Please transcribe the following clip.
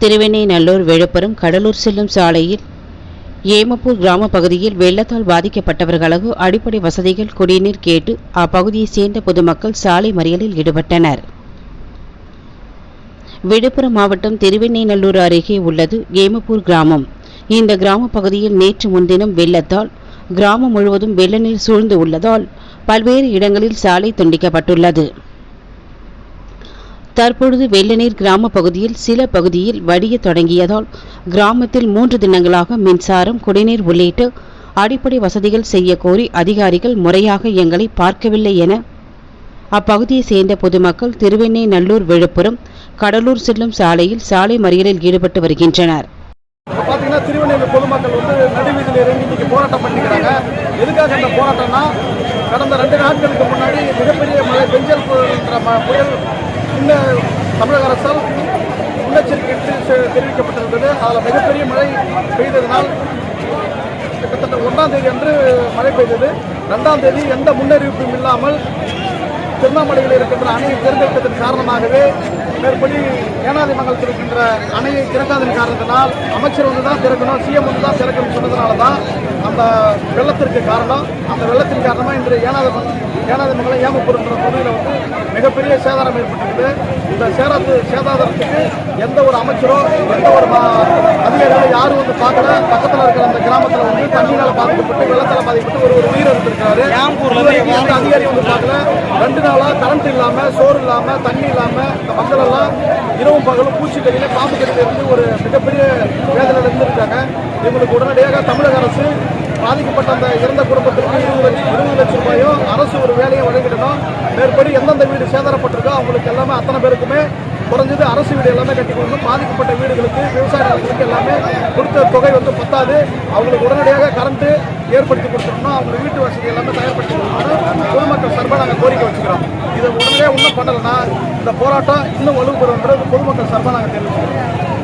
திருவெண்ணைநல்லூர் விழுப்புரம் கடலூர் செல்லும் சாலையில் ஏமப்பூர் கிராம பகுதியில் வெள்ளத்தால் பாதிக்கப்பட்டவர்களுக்கு அடிப்படை வசதிகள் குடிநீர் கேட்டு அப்பகுதியைச் சேர்ந்த பொதுமக்கள் சாலை மறியலில் ஈடுபட்டனர். விழுப்புரம் மாவட்டம் திருவெண்ணைநல்லூர் அருகே உள்ளது ஏமப்பூர் கிராமம். இந்த கிராம பகுதியில் நேற்று முன்தினம் வெள்ளத்தால் கிராமம் முழுவதும் வெள்ள நீர் சூழ்ந்து உள்ளதால் பல்வேறு இடங்களில் சாலை துண்டிக்கப்பட்டுள்ளது. தற்பொழுது வெள்ளநீர் கிராம பகுதியில் சில பகுதியில் வடிய தொடங்கியதால் கிராமத்தில் மூன்று தினங்களாக மின்சாரம் குடிநீர் உள்ளிட்ட அடிப்படை வசதிகள் செய்ய கோரி அதிகாரிகள் முறையாக எங்களை பார்க்கவில்லை என அப்பகுதியை சேர்ந்த பொதுமக்கள் திருவெண்ணெய்நல்லூர் விழுப்புரம் கடலூர் செல்லும் சாலையில் சாலை மறியலில் ஈடுபட்டு வருகின்றனர். பார்த்தீங்கன்னா பொதுமக்கள் வந்து நடுவீதியில் இறங்கி இன்னைக்கு போராட்டம் பண்ணிக்கிறாங்க. எதுக்காக இந்த போராட்டம்னா கடந்த ரெண்டு நாட்களுக்கு முன்னாடி மிகப்பெரிய மழை பெஞ்சல் புயல் இந்த தமிழக அரசால் முன்னெச்சரிக்கை தெரிவிக்கப்பட்டிருந்தது. அதில் மிகப்பெரிய மழை பெய்ததினால் கிட்டத்தட்ட ஒன்றாம் தேதி அன்று மழை பெய்தது. ரெண்டாம் தேதி எந்த முன்னறிவிப்பும் இல்லாமல் திருவண்ணாமலையில் இருக்கின்ற அணையை திறந்துவிட்டதன் காரணமாகவே மேற்படி ஏனாதிமங்கலத்தில் இருக்கின்ற அணையை திறக்காதன் காரணத்தினால் அமைச்சர் வந்து தான் திறக்கணும் சிஎம் வந்து தான் திறக்கணும் சொன்னதுனால தான் அந்த வெள்ளத்திற்கு காரணம். அந்த வெள்ளத்தின் காரணமாக இன்று ஏனாதிமங்கலம் ஏனாதிமங்கலம் ஏமப்பூர் என்ற பகுதியில் வந்து மிகப்பெரிய சேதாரம் ஏற்பட்டிருக்குது. இந்த சேதாரத்து சேதாரத்துக்கு எந்த ஒரு அமைச்சரோ எந்த ஒரு அதிகாரிகளோ யாரும் வந்து பார்க்கல. பக்கத்தில் இருக்கிற அந்த கிராமத்தில் வந்து தண்ணியால் பாதிக்கப்பட்டு வெள்ளத்தால் பாதிக்கப்பட்டு ஒரு ஒரு உயிர் இதுவரைக்கும் எந்த அதிகாரி வந்து பார்க்கல. ரெண்டு நாளா கரண்ட் இல்லாம சோறு இல்லாம தண்ணி இல்லாம இந்த மக்கள் எல்லாம் இரவும் பகலும் பூச்சிக்கடியில பாம்பு கடியில இருந்து ஒரு மிகப்பெரிய வேதனையில இருந்திருக்காங்க. இவங்களுக்கு உடனடியாக தமிழக அரசு பாதிக்கப்பட்ட அந்த இறந்த குடும்பத்திற்கு இருபது லட்சம் இருபது லட்சம் ரூபாயோ அரசு ஒரு வேலையை வழங்கிடணும் மேற்படி எந்தெந்த வீடு சேதாரப்பட்டிருக்கோ அவங்களுக்கு எல்லாமே அத்தனை பேருக்குமே குறைஞ்சது அரசு வீடு எல்லாமே கட்டி கொடுக்கணும் பாதிக்கப்பட்ட வீடுகளுக்கு விவசாய நிலங்களுக்கு எல்லாமே கொடுத்த தொகை வந்து பத்தாது. அவங்களுக்கு உடனடியாக கரண்ட்டு ஏற்படுத்தி கொடுத்துருக்கணும் அவங்க வீட்டு வசதி எல்லாமே தயார்படுத்தி கொடுக்கணும் பொதுமக்கள் சார்பாக நாங்கள் கோரிக்கை வச்சுக்கிறோம். இதை உடனே இன்னும் பண்ணலைன்னா இந்த போராட்டம் இன்னும் வலுப்பெறுன்றது பொதுமக்கள் சார்பாக நாங்கள் தெரிவிச்சுக்கிறோம்.